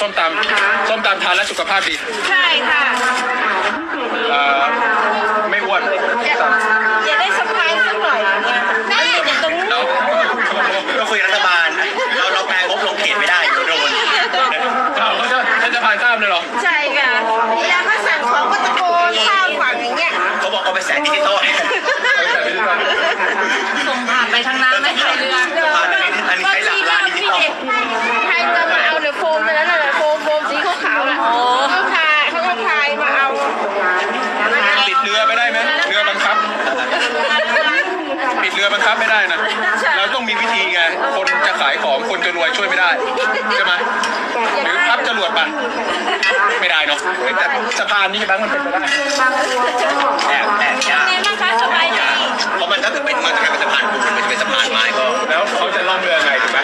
ส้มตำส้มตำทานแล้วสุขภาพดี ใช่ค่ะ เอ่อ ไม่อ้วนอยาก รือไม่ได้ไหมเรือบังคับ ปิดเรือบังคับไม่ได้นะ เราต้องมีวิธีไง คนจะขายของคนจะรวยช่วยไม่ได้ใช่ไหมหรือพับจรวดไปไม่ได้เนาะเฮ้ยแต่สะพานนี่บางมันเป็นไปได้แอบแอบยากแม่นะคะสบายดีเพราะมันถ้าเกิดเป็นมันจะเป็นสะพานปูนมันจะเป็นสะพานไม้ก็แล้วเขาจะล่องเรือไงถูกไหม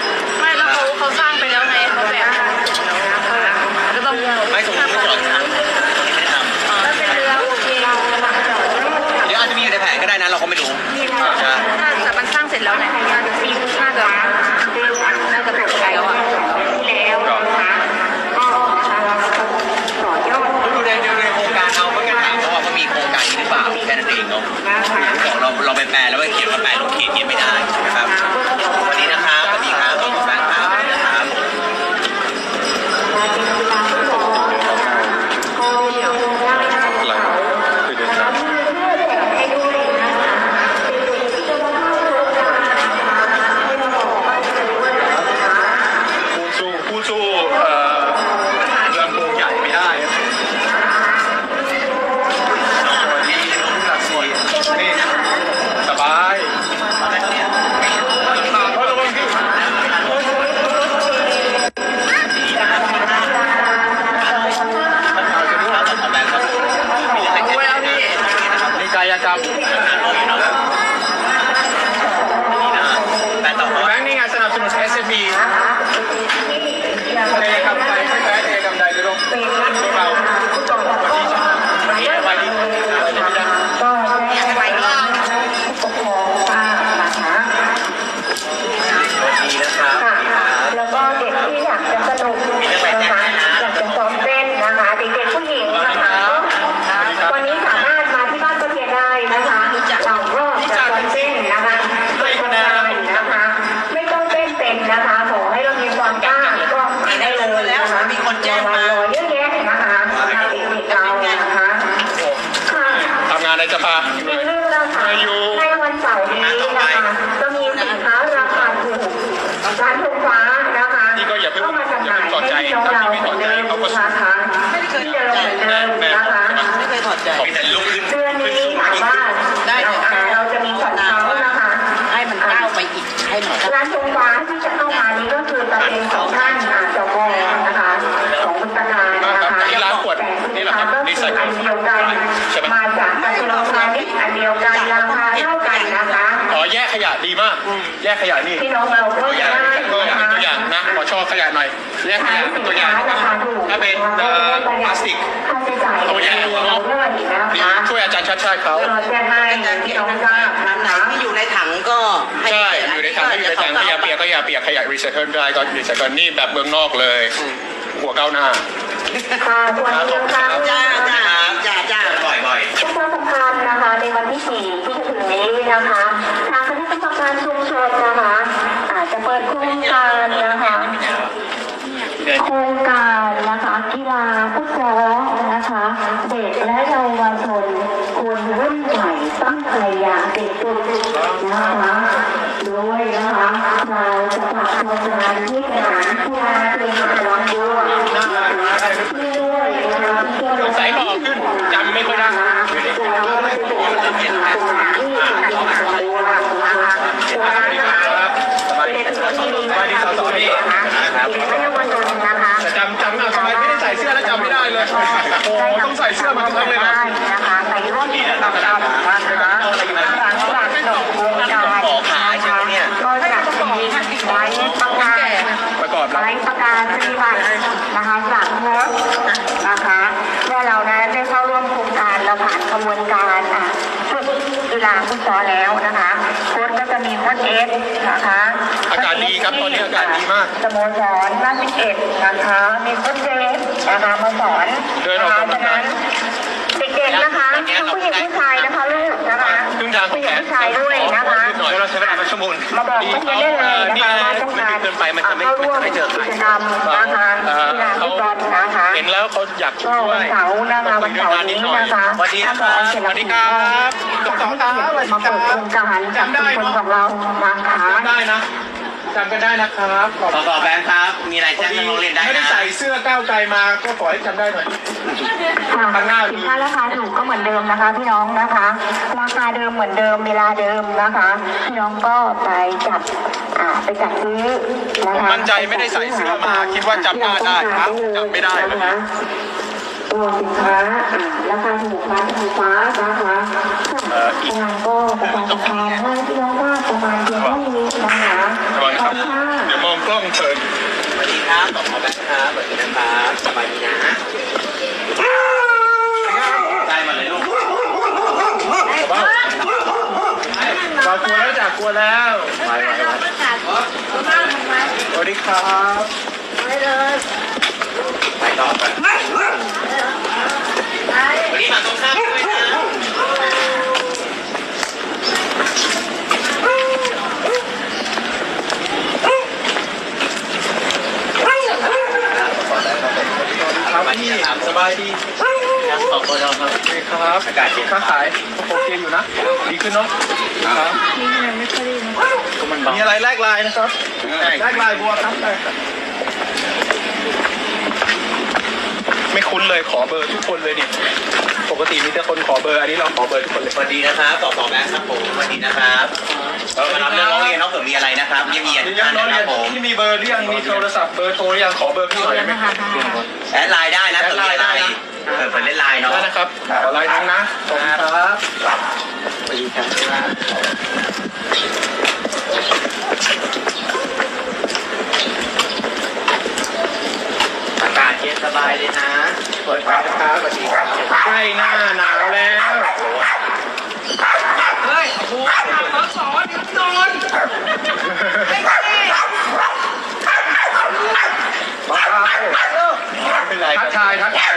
แล้วเนี่ยน่าจะน่าจะน่าจะถูกใจแล้วอะ ดูในในโครงการเอาเมื่อกี้ถามเขาว่าเขามีโครงการนี้หรือเปล่าแค่นั้นเองเนาะบอกเราเราไปแปลแล้วก็เขียนว่าแปลลงเขตเขียนไม่ได้นะครับสวัสดีนะครับสวัสดีครับขอบคุณมากครับนะครับ หลังคือเดินทางผู้สู้ผู้สู้เอ่อลำโพงใหญ่ไม่ได้นี่สบายเพราะระวังที่มีกายกรรม แต่ต่อ แบงค์นี่ไงสนับสนุน SME ทะเลกำไดไม่แพ้ทะเลกำไดเลยลูกพวกเราวันนี้วันนี้วันนี้วันนี้นะ ไปก็ ดีนะครับ แล้วก็เด็กที่อยากจะสนุกนะคะอยากจะซ้อมเต้นนะคะเด็กๆผู้หญิงนะคะ วันนี้สามารถมาที่บ้านก็เรียนได้นะคะเราก็จะซ้อมเต้นนะคะไม่ทำงานนะคะ ไม่ต้องเต้นเป็นนะคะขอให้เรามีความกล้าก็มาได้เลยนะคะมีคนแจ้งมาเยอะแยะนะคะเด็กๆเรานะคะค่ะ ทำงานในสภา มีเรื่องนะคะในวันเสาร์นี้นะคะจะมีสินค้าราคาถูกร้านทงฟ้านะคะ นี่ก็อย่าเพิ่ง เข้ามาจำหน่าย อย่าเพิ่งถอดใจ ให้น้องเรา เห มากแยกขยะนี่พี่น้องเราก็ตัวอจะย่างได้ตัวอนะย่างคะตัวอย่างนะขอชอบขยะหน่อยแยกขยะเป็นตัวอย่างถ้าเป็นเอ่อพลาสติกค่าใช้จ่ายตัวอย่างเราด้วยนะนี่คะช่วยอาจารย์ชัดชาติเขาเราจะให้พี่น้องทราบน้ำไหนที่อยู่ในถังก็ให้ใช่อยู่ในถังก็อยู่ในถังขยะเปียกก็ขยะเปียกขยะรีไซเคิลได้ก็รีไซเคิลนี่แบบเมืองนอกเลย หัวก้าวหน้าค่ะส่วนเรื่องการจ้าจ้าจ้าจ้าบ่อยบ่อยประชาสัมพันธ์นะคะในวันที่4ที่จะถึงนี้นะคะ เปิดโครงการนะคะโครงการนะคะกีฬาฟุตซอลนะคะ เด็กและเยาวชนคนรุ่นใหม่ตั้งใจอย่างเด็กจุดนะคะด้วยนะคะเราจะผลักดันงานที่สนามกีฬาเป็นพลังด้วยด้วยนะคะที่จะใส่หล่อขึ้นจำไม่ค่อยได้เราไม่เป็นการที่สถานที่สำคัญด้วยนะคะสวัสดีครับส วัสดีสวัสดีสสนี่เด็กและเยาวชนนะคะแต่จำจำอะทำไมไม่ได้ใส่เสื้อแล้วจำไม่ได้เลยโอ้ต้องใส่เสื้อมาทุกครั้งเลยเหรอนะคะไปร่วมกิจกรรมกันนะคะหลังจากจบโครงการนะคะก็จะมีไว้ประกาศประกอบแล้วไว้ประกาศปฏิบัตินะคะจากโค้ชนะคะเมื่อเรานั้นได้เข้าร่วมโครงการเราผ่านกระบวนการอะฝึกกีฬาฟุตซอลแล้วนะคะ โค้ชก็จะมีโค้ชเอสนะคะอากาศดีครับตอนนี้อากาศดีมากสโมสรหน้าสิบเอ็ดนะคะ มีโค้ชเจฟนะคะมาสอนเดินออกกำลังกายเด็กๆนะคะทั้งผู้หญิงผู้ชายนะคะลูก นะคะครึ่งทางขอผู้งหญิแขงนผู้ชายด้วยนะคะนิดหน่อยเราใช้เวลาเป็นชั่วโมงมาบอกเพื่อนๆได้เลยนะคะว่าต้องการเกินไปมันจะไม่เข้าร่วมไม่เจอกิจกรรมนะคะเอ่อกีฬาฟุตบอลนะคะเห็นแล้วเขาอยากก็ช่ววันยเสาร์นะคะวันเสาร์นี้นะคะสวัสดีครับสวัสดีครับสองสองครับสวัสดีมาคเปิรัดโครงการกับชุมชนของเรานะคะจำได้นะ จำกันได้นะครับขอบสคุณสแบงค์ครับ มีอะไรแจ้งน้องเรียนได้ไม่ได้นะ ใส่เสื้อก้าวไกลมา ก็ขอให้จำได้หน่อย ค่ะสินค้าราคาถูกก็เหมือนเดิมนะคะ พี่น้องนะคะ ราคาเดิมเหมือนเดิมเวลาเดิมนะคะพี่น้องก็ไปจับอ่าไปจับซื้อนะคะมั่นใจไม่ได้ใส่เสื้อมาคิดว่าจำหน้าได้ครับจำไม่ได้นะคะ ตัวสินค้าราคาถูกร้านไฟฟ้านะคะงานก็ประมาณราคาให้พี่น้องว่าประมาณเพียงเท่านี้นะคะระวังนะครับเดี๋ยวมองกล้องเถิดสวัสดีครับสสแบงค์ครับสวัสดีนะครับสบายดีนะได้มาเลยลูกเรากลัวแล้วจากกลัวแล้วไปไปไปสวัสดีครับ ไปต่อไปวันนี้มาตรงข้ามด้วยนะ ครับพี่สบายดี ขอบคุณครับ โอเคครับ อากาศเย็น ค้าขายโอเคอยู่นะ ดีขึ้นเนาะครับมีอะไรแลกไลน์นะครับแลกไลน์บัวครับได้ครับไม่คุ้นเลยขอเบอร์ทุกคนเลยดิปกติมีแต่คนขอเบอร์อันนี้เราขอเบอร์ทุกคนเลยสวัสดีนะครับสสแบงค์ครับผมสวัสดีนะครับเรามารับเรื่องร้องเรียนน้องเผื่อมีอะไรนะครับเยี่ยมเยียนยังท่านน้องนะคเรียรันบผมที่มีเบอร์หรือยังมีโทรศัพท์เบอร์โทรหรือยังขอเบอร์พี่หน่อยได้ไหมแอดไลน์ได้นะเผื่อมีอะไรเผื่อเผื่อเล่นไลน์เนาะได้นะครับขอไลน์น้องนะขอบคุณครับ สวัสดีครับอากาศเย็นสบายเลยนะเปิดครับครับสวัสดีครับใกล้หน้าหนาวแล้ว เฮ้ย โอ้โหสอสอเดี๋ยวนอนไอ้เจ๊เป็นไรทักทายทักทาย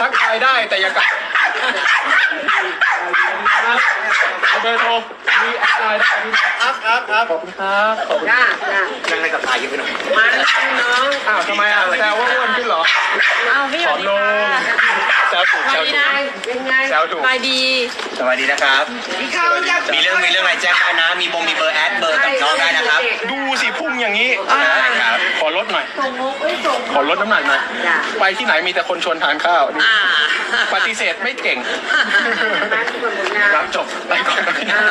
ทักทายได้แต่อย่ากลับ เบอร์โทรมีอดไลน์ได้ไหมครับครับครับขอบคุณครับขอบคุณจ้าจ้านั่งในกับตาเยอะไปหน่อยมาแล้วน้องอ้าวทำไมอะแซวว่าอ้วนขึ้นเหรอเอาพี่ผอมลงแซวถูกแซวถูกเป็นไงแซวถูกไปดีสวัสดีนะครับมีข้าวจะมีเรื่องมีเรื่องอะไรแจ้งได้นะ มีบงมีเบอร์แอดเบอร์กับน้องได้นะครับ ดูสิพุ่งอย่างนี้ได้ครับขอลดหน่อยสงมุกไม่สงขอลดน้ำหนักหน่อยไปที่ไหนมีแต่คนชวนทานข้าวอ่า ปฏิเสธไม่เก่งมาทุกคนผลงานรับจบไปก่อนนะอ่า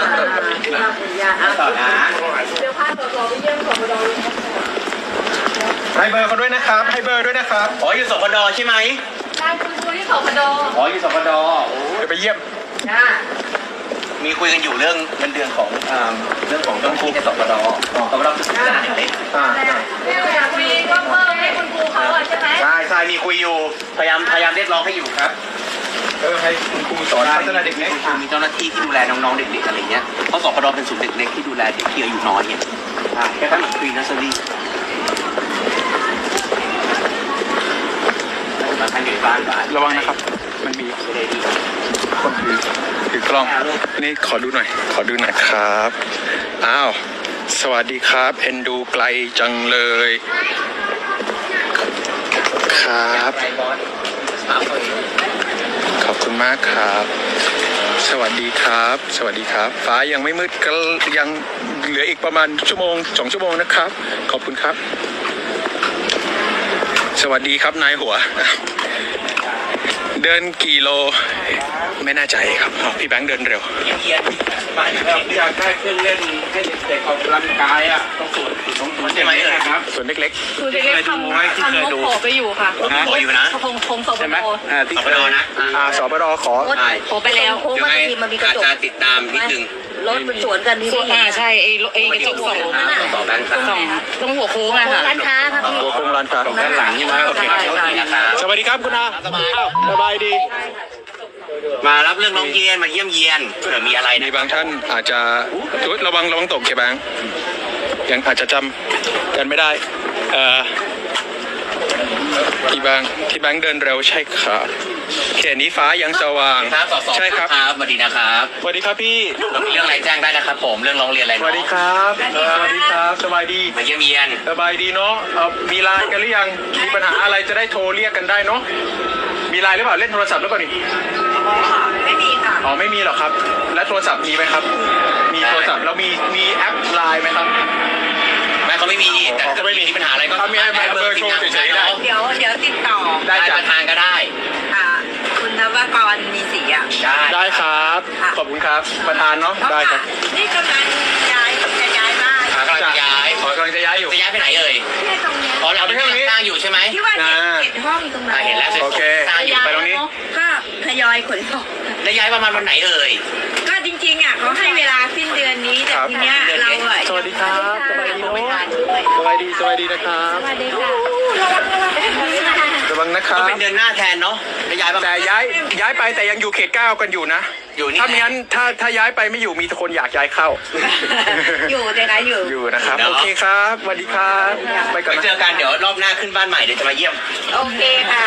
ข้าวผลงานอะต่อนะเดี๋ยวพาสอสอไปเยี่ยมสอปดให้เบอร์เขาด้วยนะครับ ให้เบอร์ด้วยนะครับ อ๋ออยู่สปดใช่ไหมได้คุณครูที่สอปดอ๋ออยู่สปดโอ้เดี๋ยวไปเยี่ยม จ้า มีคุยกันอยู่เรื่องเงินเดือนของอ่าเรื่องของต้นครูในสปดสปดคือสถานเด็กอ่าเนี่ยอยากมีก็เพิ่มให้คุณครูเขาอะใช่ไหมใช่ใช่มีคุยอยู่พยายามพยายามเรียกร้องให้อยู่ครับเออให้คุณครูสอนพัฒนาเด็กมีเล็กคุณครูมีเจ้าหน้าที่ที่ดูแลน้องๆเด็กๆอะไรเงี้ยเพราะสปดเป็นศูนย์เด็กเล็กที่ดูแลเด็กที่อายุน้อยเนี่ยใช่แค่ทั้งฟรีนัสเซอรี่มาทางอยู่บ้านบ้านระวังนะครับ มันมีไม่ได้ดีคนถือ ถือกล้อง นี่ขอดูหน่อย ขอดูหน่อยครับ อ้าว สวัสดีครับ เอ็นดูไกลจังเลย ครับ ขอบคุณมากครับ สวัสดีครับ สวัสดีครับ ฟ้ายังไม่มืดก็ยังเหลืออีกประมาณชั่วโมงสองชั่วโมงนะครับ ขอบคุณครับ สวัสดีครับนายหัว เดินกี่โล ไม่แน่ใจครับพี่แบงค์เดินเร็วอยากได้เครื่องเล่นให้เด็กๆออกกำลังกายอะต้องสวนต้องสวนใช่ไหมครับส่วนเล็กครูจะเรียกทำทำงบขอไปอยู่ค่ะขออยู่นะคงคงสอปใช่ไหมดอ่าที่สปดนะๆอ่าสบรขอขอไปแล้วเดี๋ยวไงอาจจะติดตามนิดนึงรถมันสวนกันที่ส่อ่าใช่ไอ้ไอ้กระจกสองต่องค์ครับสองตรงหัวโค้งอะค่ะร้านค้าครับพี่ตัวโครงร้านค้าด้านหลังใช่ไหมโอเคใช่ใช่นะสวัสดีครับคุณอาอ้าวสบายดี มารับเรื่องน้องเยียนมาเยี่ยมเยียนเผื่อมีอะไรมีนะบางท่านอาจจะอุ๊ยระวังระวังตกเคบังยังอาจจะจำกันไม่ได้เอ่อพี่บางพี่แบงค์เดินเร็วใช่ครับเขตนี้ฟ้ายังสว่าง ครับสอสอใช่ครับครับสวัสดีนะครับสวัสดีครับพี่เรามีเรื่องอะไรแจ้งได้นะครับ ผมเรื่องร้องเรียนอะไรสเนาะวัสดีครับสวัสดีครับสบายดี มาเยี่ยมเยียนสบายดีเนาะเอ่อมีไลน์กันหรือยัง มีปัญหาอะไรจะได้โทรเรียกกันได้เนาะ มีไลน์หรือเปล่า เล่นโทรศัพท์หรือเปล่านี่ ไม่มีค่ะอ๋อไม่มีหรอกครับ และโทรศัพท์มีไหมครับ มีโทรศัพท์เรามีมีแอปไลน์ไหมครับ แม่เขาไม่มีแต่อ๋อเขาไม่มีปัญหาอะไรก็เขามีให้เบอร์โทรเฉยๆได้ เดี๋ยวเดี๋ยวติดต่อได้ได้จ้ะประธานก็ได้ อ่าคุณนวกรมีสีอะ ได้ ได้ครับขอบคุณครับ ประธานเนาะได้ครับ นี่กำลังย้ายจะ ลังจะย้ายขอกำลังจะย้ายอยู่ จะย้ายไปไหนเอ่ยแค่ตรงเนี้ยอ๋อเราเป็นเอาไปแค่นี้สร้างอยู่ใช่ไหมที่ว่าเจ็ดอ่าเจ็ดห้องตรงนั้อ่านเห็นแล้วสวยๆโอเค สร้างอยู่ไปตรงนี้ ก็ทยอยขนส่งแล้วย้ายประมาณวันไหนเอ่ย ก็จริงๆอะเขาให้เวลาสิ้นเดือนนี้แต่ทีเนี้ยเราอะสวัสดีครับสบายดีเนาะสบายดีสบายดีนะครับ สวัสดีค่ะระวังนะคก็รับเป็นเดือนหน้าแทนเนาะแล้วย้ายประมาแต่ณย้ายย้ายไปแต่ยังอยู่เขตเก้ากันอยู่นะ อยู่นี่ถ้าไม่งั้นถ้าถ้าย้ายไปไม่อยู่มีแต่คนอยากย้ายเข้า อยู่เลยนะอยู่ อยู่นะครับ โอเคครับสวัสดีครับ ไปก่อนไว้นะเจอกันเดี๋ยวรอบหน้าขึ้นบ้านใหม่เดี๋ยวจะมาเยี่ยม โอเคค่ะ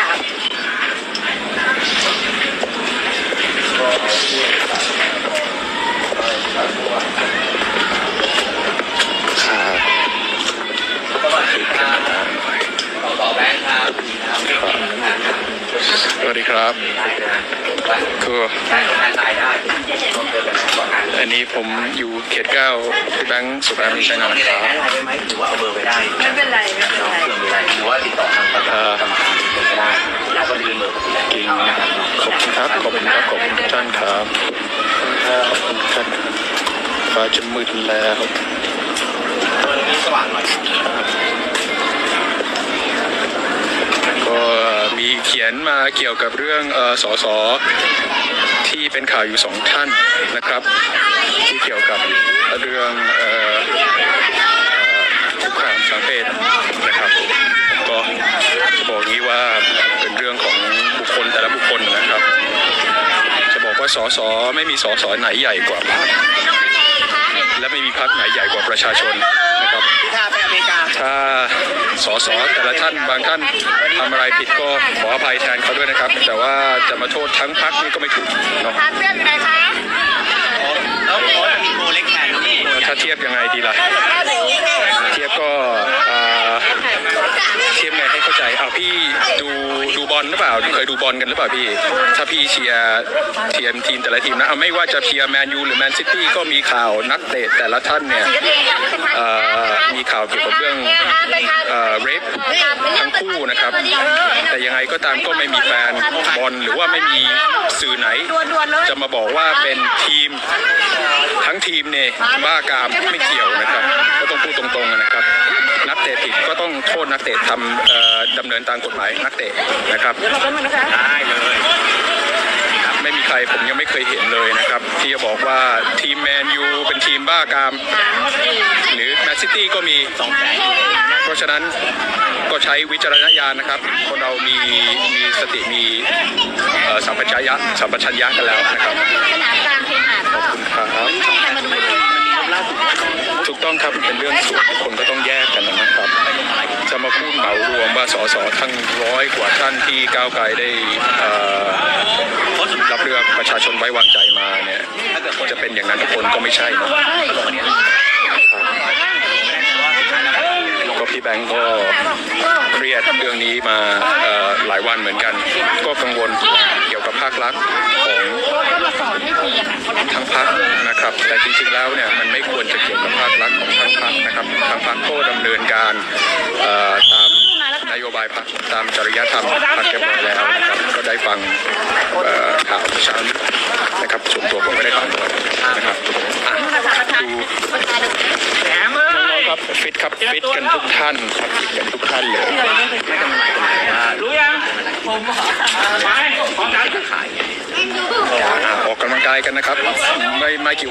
คืออันนี้ผมอยู่เขตเก้าที่แบงค์สุพรรณบุรีชัยนาทมีคอะไรรับไลน์ได้ไหมหรือว่เอาเบไม่เป็นไรไม่เป็นไรหรือว่าติดต่อทางกรรมการก็ได้แล้วก็ลืมเบอร์คนที่แล้วจริงขอบคุณครับขอบคุณครับขอบคุณท่านครับขอบคุณท่านครับฟ้าจะมืดแล้วสว่างหน่อยก็ มีเขียนมาเกี่ยวกับเรื่องอสอสอที่เป็นข่าวอยู่สองท่านนะครับ ที่เกี่ยวกับเรื่องคุกคามทางเพศนะครับผมก็จะบอกงี้ว่าเป็นเรื่องของบุคคลแต่ละบุคคลนะครับ จะบอกว่าสอสอไม่มีสอสอไหนใหญ่กว่าพรรค และไม่มีพรรคไหนใหญ่กว่าประชาชนนะครับพิธาไปอเมริกาถ้าสสแต่ละท่านบางท่านทำอะไรผิดก็ขออภัยแทนเขาด้วยนะครับ แต่ว่าจะมาโทษทั้งพักนี่ก็ไม่ถูกเนาะ พักเรื่องไหนคะ ถ้าเทียบยังไงดีล่ะ เทียบก็เทียบไงให้เข้าใจเอาพี่ดูดูบอลหรือเปล่าเคยดูบอลกันหรือเปล่าพี่ ถ้าพี่เชียร์เทียมทีมแต่ละทีมนะเอาไม่ว่าจะเชียร์แมนยูหรือแมนซิตี้ก็มีข่าวนักเตะแต่ละท่านเนี่ยมีข่าวเกี่ยวกับเรื่องเอ่อเรฟทั้งคู่นะครับ แต่ยังไงก็ตามก็ไม่มีแฟนบอลหรือว่าไม่มีสื่อไหน จะมาบอกว่าเป็นทีมทั้งทีมเนี่ยบ้ากามไม่เกี่ยวนะครับ ก็ต้องพูดตรงๆนะครับ นักเตะผิดก็ต้องโทษนักเตะทำเอ่อดำเนินตามกฎหมายนักเตะนะครับได้เลยครับไม่มีใครผมยังไม่เคยเห็นเลยนะครับ ที่จะบอกว่าทีมแมนยูเป็นทีมบ้ากาม หรือแมนซิตี้ก็มีสองแสนเพราะฉะนั้นก็ใช้วิจารณญาณนะครับ คนเรามีมีสติมีเอ่อสัมปชัญญะสัมปชัญญะกันแล้วนะครับสนามกลางเคหะขอบคุณครับ ถูกต้องครับเป็นเรื่องส่วนคนก็ต้องแยกกันนะครับจะมาพูดเหมารวมว่าสสทั้งร้อยกว่าท่านที่ก้าวไกลได้อ่อรับเลือกประชาชนไว้วางใจมาเนี่ยจะเป็นอย่างนั้นทุกคนก็ไม่ใช่นะก็พี่แบงก์ก็เครียดเรื่องนี้มาอ่อหลายวันเหมือนกัน ก็กังวลาครัฐของก็มาสอนให้เรียนอะทั้งพักนะครับ แต่จริงๆแล้วเนี่ยมันไม่ควรจะเกี่ยวกับภาครัฐของทั้งพักนะครับทั้งพักก็ดำเนินการเอ่อตามนโยบายพักตามจริยธรรมพักเรียบร้อยแล้วนะครับก็ได้ฟังเอ่อข่าวเช้านี้นะครับส่วนตัวผมไม่ได้ฟังด้วยนะครับอะดูน้องๆ ครับฟิตครับฟิตกันทุกท่านครับฟิตกันทุกท่านเลยรู้ยังผมไปขอการอะออกกำลังกายกันนะครับไม่ไม่กี่